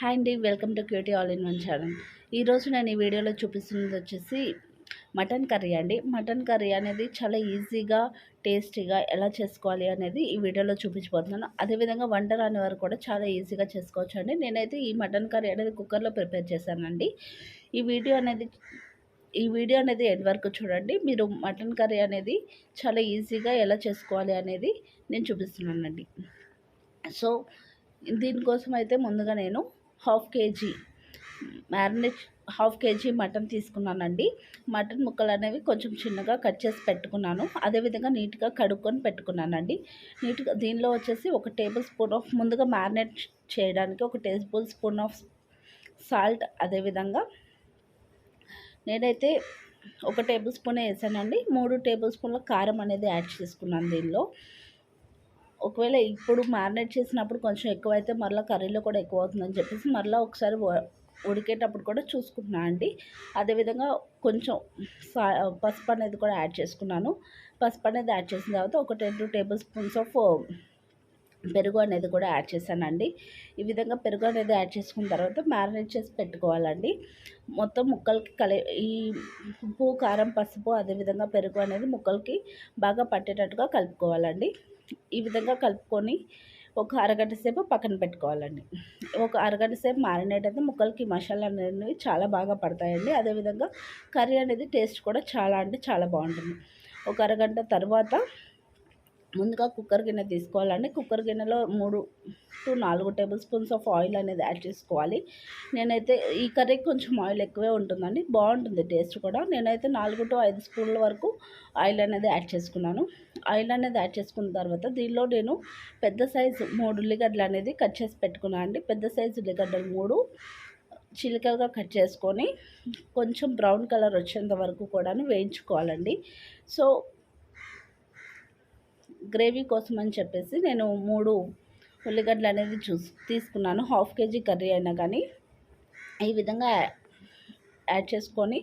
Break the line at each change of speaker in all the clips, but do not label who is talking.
Hi అండి welcome to QT all in one channel. ఈరోజు నేను ఈ వీడియోలో చూపిస్తున్నది వచ్చేసి మటన్ కర్రీ అండి. మటన్ కర్రీ అనేది చాలా ఈజీగా టేస్టీగా ఎలా చేసుకోవాలి అనేది ఈ వీడియోలో చూపించబోతున్నాను. అదేవిధంగా వంట రాని వారు కూడా చాలా ఈజీగా చేసుకోవచ్చు అండి. నేనైతే ఈ మటన్ కర్రీ అనేది కుక్కర్లో ప్రిపేర్ చేశానండి. ఈ వీడియో అనేది ఈ వీడియో అనేది ఎండ్ వరకు చూడండి. మీరు మటన్ కర్రీ అనేది చాలా ఈజీగా ఎలా చేసుకోవాలి అనేది నేను చూపిస్తున్నానండి. సో దీనికోసం అయితే ముందుగా నేను half KG marinate half KG mutton తీసుకున్నానండి. మటన్ ముక్కలు అనేవి కొంచెం చిన్నగా కట్ చేసి పెట్టుకున్నాను. అదేవిధంగా నీట్గా కడుక్కొని పెట్టుకున్నానండి. నీట్గా దీనిలో వచ్చేసి ఒక టేబుల్ స్పూన్ ఆఫ్ ముందుగా మ్యారినేట్ చేయడానికి ఒక టేబుల్ స్పూన్ ఆఫ్ సాల్ట్ అదేవిధంగా నేనైతే ఒక టేబుల్ స్పూన్ వేసానండి. మూడు టేబుల్ స్పూన్ల కారం అనేది యాడ్ చేసుకున్నాను దీనిలో. ఒకవేళ ఇప్పుడు మ్యారినేట్ చేసినప్పుడు కొంచెం ఎక్కువ అయితే మరలా కర్రీలో కూడా ఎక్కువ అవుతుందని చెప్పేసి మరలా ఒకసారి ఉడికేటప్పుడు కూడా చూసుకుంటున్నా అండి. అదేవిధంగా కొంచెం సా పసుపు అనేది కూడా యాడ్ చేసుకున్నాను. పసుపు అనేది యాడ్ చేసిన తర్వాత ఒక ten two tablespoons of పెరుగు అనేది కూడా యాడ్ చేశానండి. ఈ విధంగా పెరుగు అనేది యాడ్ చేసుకున్న తర్వాత మ్యారినేట్ చేసి పెట్టుకోవాలండి. మొత్తం ముక్కలకి కలి ఈ ఉప్పు కారం పసుపు అదేవిధంగా పెరుగు అనేది ముక్కలకి బాగా పట్టేటట్టుగా కలుపుకోవాలండి. ఈ విధంగా కలుపుకొని ఒక అరగంట సేపు పక్కన పెట్టుకోవాలండి. ఒక అరగంట సేపు మారినేట్ అయితే ముక్కలకి మసాలా అనేవి చాలా బాగా పడతాయండి. అదేవిధంగా కర్రీ అనేది టేస్ట్ కూడా చాలా అంటే చాలా బాగుంటుంది. ఒక అరగంట తర్వాత ముందుగా కుక్కర్ గిన్నె తీసుకోవాలండి. కుక్కర్ గిన్నెలో మూడు టు నాలుగు టేబుల్ స్పూన్స్ ఆఫ్ ఆయిల్ అనేది యాడ్ చేసుకోవాలి. నేనైతే ఈ కర్రీకి కొంచెం ఆయిల్ ఎక్కువే ఉంటుందండి. బాగుంటుంది టేస్ట్ కూడా. నేనైతే నాలుగు టు ఐదు స్పూన్ల వరకు ఆయిల్ అనేది యాడ్ చేసుకున్నాను. ఆయిల్ అనేది యాడ్ చేసుకున్న తర్వాత దీనిలో నేను పెద్ద సైజు మూడు ఉల్లిగడ్డలు అనేది కట్ చేసి పెట్టుకున్నాను అండి. పెద్ద సైజు ఉల్లిగడ్డలు మూడు చిలికలుగా కట్ చేసుకొని కొంచెం బ్రౌన్ కలర్ వచ్చేంత వరకు కూడా వేయించుకోవాలండి. సో గ్రేవీ కోసం అని చెప్పేసి నేను మూడు ఉల్లిగడ్డలు అనేది చూసి తీసుకున్నాను. హాఫ్ కేజీ కర్రీ అయినా కానీ ఈ విధంగా యాడ్ చేసుకొని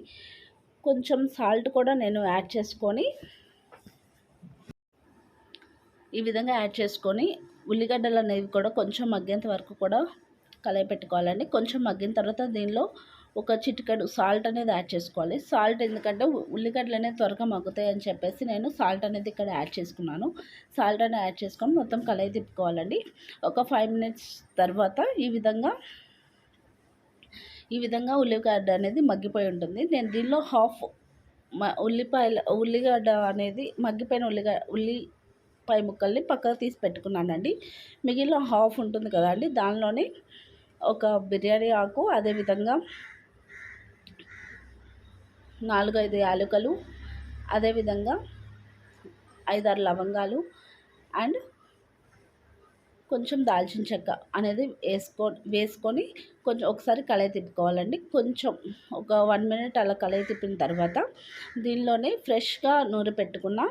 కొంచెం సాల్ట్ కూడా నేను యాడ్ చేసుకొని ఈ విధంగా యాడ్ చేసుకొని ఉల్లిగడ్డలు అనేవి కూడా కొంచెం మగ్గేంత వరకు కూడా కలయి పెట్టుకోవాలండి కొంచెం మగ్గిన తర్వాత దీనిలో ఒక చిటికడు సాల్ట్ అనేది యాడ్ చేసుకోవాలి. సాల్ట్ ఎందుకంటే ఉల్లిగడ్డలు అనేది త్వరగా మగ్గుతాయి అని చెప్పేసి నేను సాల్ట్ అనేది ఇక్కడ యాడ్ చేసుకున్నాను. సాల్ట్ అనేది యాడ్ చేసుకొని మొత్తం కలయి తిప్పుకోవాలండి. ఒక ఫైవ్ మినిట్స్ తర్వాత ఈ విధంగా ఈ విధంగా ఉల్లిగడ్డ అనేది మగ్గిపోయి ఉంటుంది. నేను దీనిలో హాఫ్ ఉల్లిపాయల ఉల్లిగడ్డ అనేది మగ్గిపోయిన ఉల్లిగడ్డ ఉల్లిపాయ ముక్కల్ని పక్కకు తీసి పెట్టుకున్నానండి. మిగిలిన హాఫ్ ఉంటుంది కదండి. దానిలోనే ఒక బిర్యానీ ఆకు అదేవిధంగా నాలుగైదు యాలకులు అదేవిధంగా ఐదారు లవంగాలు అండ్ కొంచెం దాల్చిన చెక్క అనేది వేసుకో వేసుకొని కొంచెం ఒకసారి కళాయి తిప్పుకోవాలండి. కొంచెం ఒక వన్ మినిట్ అలా కళాయి తిప్పిన తర్వాత దీనిలోనే ఫ్రెష్గా నూనె పెట్టుకున్న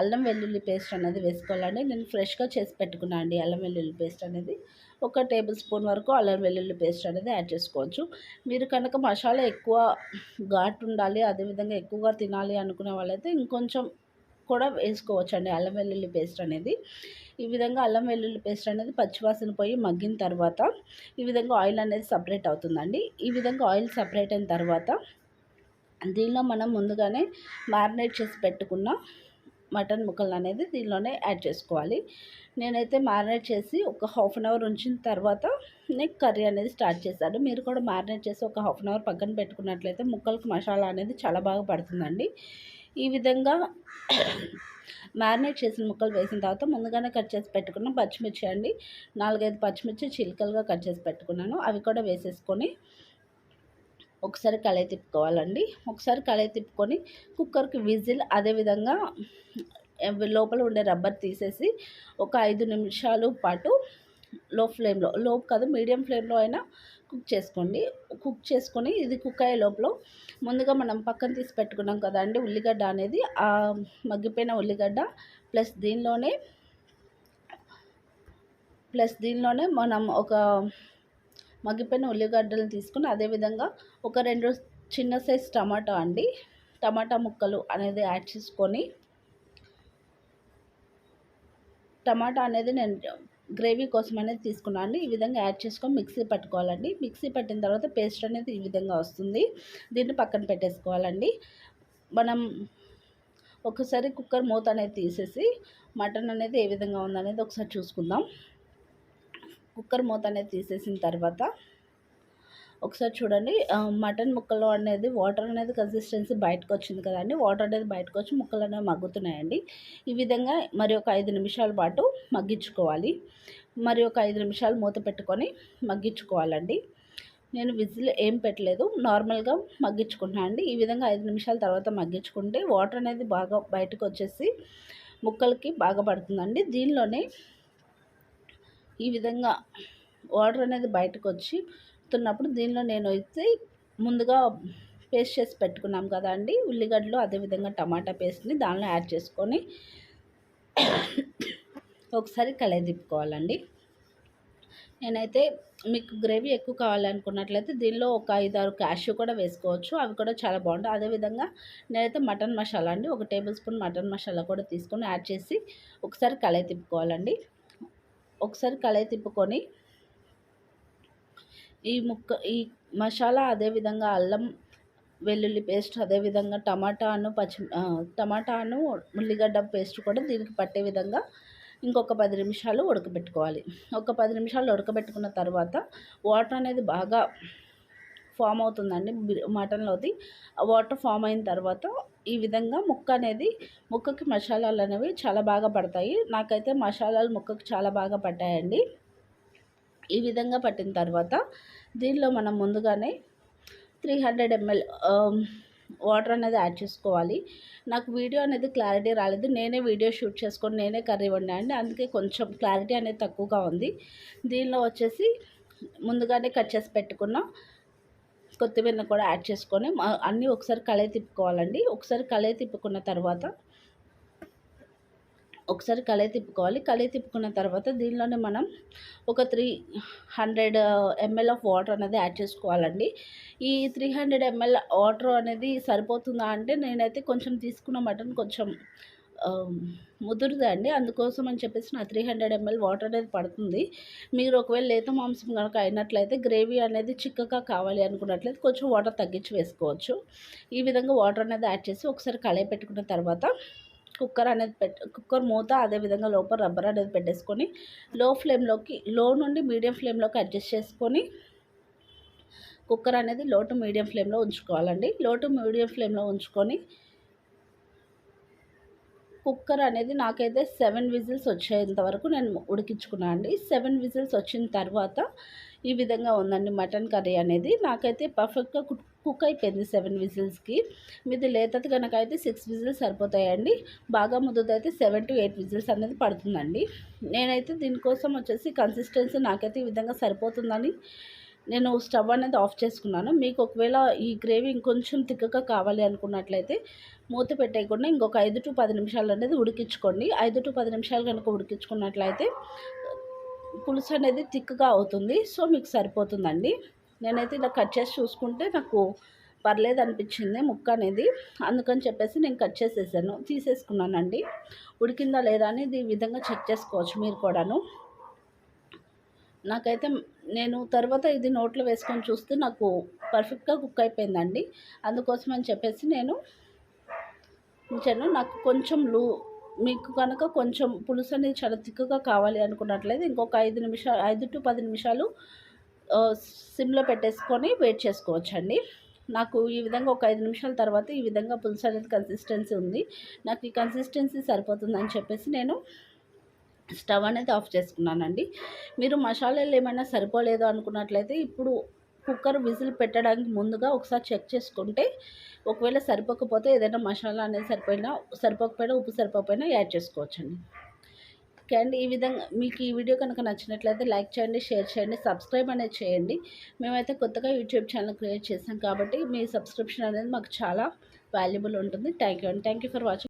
అల్లం వెల్లుల్లి పేస్ట్ అనేది వేసుకోవాలండి. నేను ఫ్రెష్గా చేసి పెట్టుకున్నా అండి అల్లం వెల్లుల్లి పేస్ట్ అనేది. ఒక టేబుల్ స్పూన్ వరకు అల్లం వెల్లుల్లి పేస్ట్ అనేది యాడ్ చేసుకోవచ్చు. మీరు కనుక మసాలా ఎక్కువ ఘాటు ఉండాలి అదేవిధంగా ఎక్కువగా తినాలి అనుకునే వాళ్ళైతే ఇంకొంచెం కూడా వేసుకోవచ్చు అండి అల్లం వెల్లుల్లి పేస్ట్ అనేది. ఈ విధంగా అల్లం వెల్లుల్లి పేస్ట్ అనేది పచ్చివాసన పోయి మగ్గిన తర్వాత ఈ విధంగా ఆయిల్ అనేది సపరేట్ అవుతుందండి. ఈ విధంగా ఆయిల్ సపరేట్ అయిన తర్వాత దీనిలో మనం ముందుగానే మ్యారినేట్ చేసి పెట్టుకున్న మటన్ ముక్కలు అనేది దీనిలోనే యాడ్ చేసుకోవాలి. నేనైతే మ్యారినేట్ చేసి ఒక హాఫ్ అన్ అవర్ ఉంచిన తర్వాత నేను కర్రీ అనేది స్టార్ట్ చేశాను. మీరు కూడా మ్యారినేట్ చేసి ఒక హాఫ్ అన్ అవర్ పక్కన పెట్టుకున్నట్లయితే ముక్కలకు మసాలా అనేది చాలా బాగా పడుతుందండి. ఈ విధంగా మ్యారినేట్ చేసిన ముక్కలు వేసిన తర్వాత ముందుగానే కట్ చేసి పెట్టుకున్న పచ్చిమిర్చి అండి. నాలుగైదు పచ్చిమిర్చి చిలుకలుగా కట్ చేసి పెట్టుకున్నాను. అవి కూడా వేసేసుకొని ఒకసారి కళాయి తిప్పుకోవాలండి. ఒకసారి కళాయి తిప్పుకొని కుక్కర్కి విజిల్ అదేవిధంగా లోపల ఉండే రబ్బర్ తీసేసి ఒక ఐదు నిమిషాలు పాటు లో ఫ్లేమ్లో లో కాదు మీడియం ఫ్లేమ్లో అయినా కుక్ చేసుకోండి. కుక్ చేసుకొని ఇది కుక్ అయ్యే లోపల ముందుగా మనం పక్కన తీసి పెట్టుకున్నాం కదండి ఉల్లిగడ్డ అనేది. ఆ మగ్గిపోయిన ఉల్లిగడ్డ ప్లస్ దీనిలోనే ప్లస్ దీనిలోనే మనం ఒక మగ్గిపోయిన ఉల్లిగడ్డలు తీసుకుని అదేవిధంగా ఒక రెండు చిన్న సైజ్ టమాటా అండి. టమాటా ముక్కలు అనేది యాడ్ చేసుకొని టమాటా అనేది నేను గ్రేవీ కోసం అనేది తీసుకున్నాను ఈ విధంగా యాడ్ చేసుకొని మిక్సీ పట్టుకోవాలండి. మిక్సీ పట్టిన తర్వాత పేస్ట్ అనేది ఈ విధంగా వస్తుంది. దీన్ని పక్కన పెట్టేసుకోవాలండి. మనం ఒకసారి కుక్కర్ మూత అనేది తీసేసి మటన్ అనేది ఏ విధంగా ఉందనేది ఒకసారి చూసుకుందాం. కుక్కర్ మూత అనేది తీసేసిన తర్వాత ఒకసారి చూడండి. మటన్ ముక్కలు అనేది వాటర్ అనేది కన్సిస్టెన్సీ బయటకు వచ్చింది కదండి. వాటర్ అనేది బయటకు వచ్చి ముక్కలు అనేవి మగ్గుతున్నాయండి. ఈ విధంగా మరి ఒక ఐదు నిమిషాల పాటు మగ్గించుకోవాలి. మరి ఒక ఐదు నిమిషాలు మూత పెట్టుకొని మగ్గించుకోవాలండి. నేను విజిల్ ఏం పెట్టలేదు. నార్మల్గా మగ్గించుకుంటున్నాను అండి. ఈ విధంగా ఐదు నిమిషాల తర్వాత మగ్గించుకుంటే వాటర్ అనేది బాగా బయటకు వచ్చేసి ముక్కలకి బాగా పడుతుందండి. దీనిలోనే ఈ విధంగా వాటర్ అనేది బయటకు వచ్చి తున్నప్పుడు దీనిలో నేను అయితే ముందుగా పేస్ట్ చేసి పెట్టుకున్నాం కదా అండి. ఉల్లిగడ్డలు అదేవిధంగా టమాటా పేస్ట్ని దానిలో యాడ్ చేసుకొని ఒకసారి కలయి తిప్పుకోవాలండి. నేనైతే మీకు గ్రేవీ ఎక్కువ కావాలనుకున్నట్లయితే దీనిలో ఒక ఐదు ఆరు క్యాష్యూ కూడా వేసుకోవచ్చు. అవి కూడా చాలా బాగుంటాయి. అదేవిధంగా నేనైతే మటన్ మసాలా అండి. ఒక టేబుల్ స్పూన్ మటన్ మసాలా కూడా తీసుకొని యాడ్ చేసి ఒకసారి కలయి తిప్పుకోవాలండి. ఒకసారి కలయి తిప్పుకొని ఈ ముక్క ఈ మసాలా అదేవిధంగా అల్లం వెల్లుల్లి పేస్ట్ అదేవిధంగా టమాటాను పచ్చి టమాటాను ఉల్లిగడ్డ పేస్ట్ కూడా దీనికి పట్టే విధంగా ఇంకొక పది నిమిషాలు ఉడకబెట్టుకోవాలి. ఒక పది నిమిషాలు ఉడకబెట్టుకున్న తర్వాత వాటర్ అనేది బాగా ఫామ్ అవుతుందండి మటన్లోది. వాటర్ ఫామ్ అయిన తర్వాత ఈ విధంగా ముక్క అనేది ముక్కకి మసాలాలు అనేవి చాలా బాగా పడతాయి. నాకైతే మసాలాలు ముక్కకు చాలా బాగా పట్టాయండి ఈ విధంగా పట్టిన తర్వాత దీనిలో మనం ముందుగానే త్రీ హండ్రెడ్ ఎంఎల్ వాటర్ అనేది యాడ్ చేసుకోవాలి. నాకు వీడియో అనేది క్లారిటీ రాలేదు. నేనే వీడియో షూట్ చేసుకొని నేనే కర్రీ వండాను అందుకే కొంచెం క్లారిటీ అనేది తక్కువగా ఉంది. దీనిలో వచ్చేసి ముందుగానే కట్ చేసి పెట్టుకున్న కొత్తిమీర కూడా యాడ్ చేసుకొని అన్నీ ఒకసారి కలయి తిప్పుకోవాలండి. ఒకసారి కలయి తిప్పుకున్న తర్వాత ఒకసారి కలయి తిప్పుకోవాలి. కలయి తిప్పుకున్న తర్వాత దీనిలోనే మనం ఒక three hundred ML of water అనేది యాడ్ చేసుకోవాలండి. ఈ త్రీ హండ్రెడ్ ఎంఎల్ వాటర్ అనేది సరిపోతుందా అంటే నేనైతే కొంచెం తీసుకున్న మటన్ కొంచెం ముదురుదండి అందుకోసం అని చెప్పేసి నా త్రీ హండ్రెడ్ ఎంఎల్ వాటర్ అనేది పడుతుంది. మీరు ఒకవేళ లేత మాంసం కనుక అయినట్లయితే గ్రేవీ అనేది చిక్కగా కావాలి అనుకున్నట్లయితే కొంచెం వాటర్ తగ్గించి వేసుకోవచ్చు. ఈ విధంగా వాటర్ అనేది యాడ్ చేసి ఒకసారి కళాయి పెట్టుకున్న తర్వాత కుక్కర్ అనేది పెట్ కుక్కర్ మూత అదేవిధంగా లోపల రబ్బర్ అనేది పెట్టేసుకొని లో ఫ్లేమ్లోకి లో నుండి మీడియం ఫ్లేమ్లోకి అడ్జస్ట్ చేసుకొని కుక్కర్ అనేది లో టు మీడియం ఫ్లేమ్లో ఉంచుకోవాలండి. లో టు మీడియం ఫ్లేమ్లో ఉంచుకొని కుక్కర్ అనేది నాకైతే సెవెన్ విజిల్స్ వచ్చేంత వరకు నేను ఉడికించుకున్నాను అండి సెవెన్ విజిల్స్ వచ్చిన తర్వాత ఈ విధంగా ఉందండి మటన్ కర్రీ అనేది. నాకైతే పర్ఫెక్ట్గా కుక్ అయిపోయింది సెవెన్ విజిల్స్కి. మీది లేతది కనుక అయితే సిక్స్ విజిల్స్ సరిపోతాయండి. బాగా ముద్దది సెవెన్ టు ఎయిట్ విజిల్స్ అనేది పడుతుందండి. నేనైతే దీనికోసం వచ్చేసి కన్సిస్టెన్సీ నాకైతే ఈ విధంగా సరిపోతుందని నేను స్టవ్ అనేది ఆఫ్ చేసుకున్నాను. మీకు ఒకవేళ ఈ గ్రేవీ ఇంకొంచెం తిక్కగా కావాలి అనుకున్నట్లయితే మూత పెట్టేయకుండా ఇంకొక ఐదు టు పది నిమిషాలు అనేది ఉడికించుకోండి. ఐదు టు పది నిమిషాలు కనుక ఉడికించుకున్నట్లయితే పులుసు అనేది థిక్గా అవుతుంది. సో మీకు సరిపోతుందండి. నేనైతే ఇలా కట్ చేసి చూసుకుంటే నాకు పర్లేదు అనిపించింది ముక్క అనేది. అందుకని చెప్పేసి నేను కట్ చేసేసాను. తీసేసుకున్నానండి. ఉడికిందా లేదా అనేది ఈ విధంగా చెక్ చేసుకోవచ్చు మీరు కూడాను. నాకైతే నేను తర్వాత ఇది నోట్లో వేసుకొని చూస్తే నాకు పర్ఫెక్ట్గా కుక్ అయిపోయిందండి. అందుకోసం అని చెప్పేసి నేను ఉంచాను. నాకు కొంచెం లూ మీకు కనుక కొంచెం పులుసు అనేది చాలా తిక్కుగా కావాలి అనుకున్నట్లయితే ఇంకొక ఐదు నిమిషాలు ఐదు టు పది నిమిషాలు సిమ్లో పెట్టేసుకొని వెయిట్ చేసుకోవచ్చండి. నాకు ఈ విధంగా ఒక ఐదు నిమిషాల తర్వాత ఈ విధంగా పులుసు అనేది కన్సిస్టెన్సీ ఉంది. నాకు ఈ కన్సిస్టెన్సీ సరిపోతుందని చెప్పేసి నేను స్టవ్ అనేది ఆఫ్ చేసుకున్నానండి. మీరు మసాలాలు ఏమైనా సరిపోలేదు అనుకున్నట్లయితే ఇప్పుడు కుక్కర్ విజిల్ పెట్టడానికి ముందుగా ఒకసారి చెక్ చేసుకుంటే ఒకవేళ సరిపోకపోతే ఏదైనా మసాలా అనేది సరిపోయినా సరిపోకపోయినా ఉప్పు సరిపోకపోయినా యాడ్ చేసుకోవచ్చండి. ఓకే అండి ఈ విధంగా మీకు ఈ వీడియో కనుక నచ్చినట్లయితే లైక్ చేయండి షేర్ చేయండి సబ్స్క్రైబ్ అనేది చేయండి. మేమైతే కొత్తగా యూట్యూబ్ ఛానల్ క్రియేట్ చేసాం కాబట్టి మీ సబ్స్క్రిప్షన్ అనేది మాకు చాలా వాల్యుబుల్ ఉంటుంది. థ్యాంక్ యూ అండి. Thank you for watching.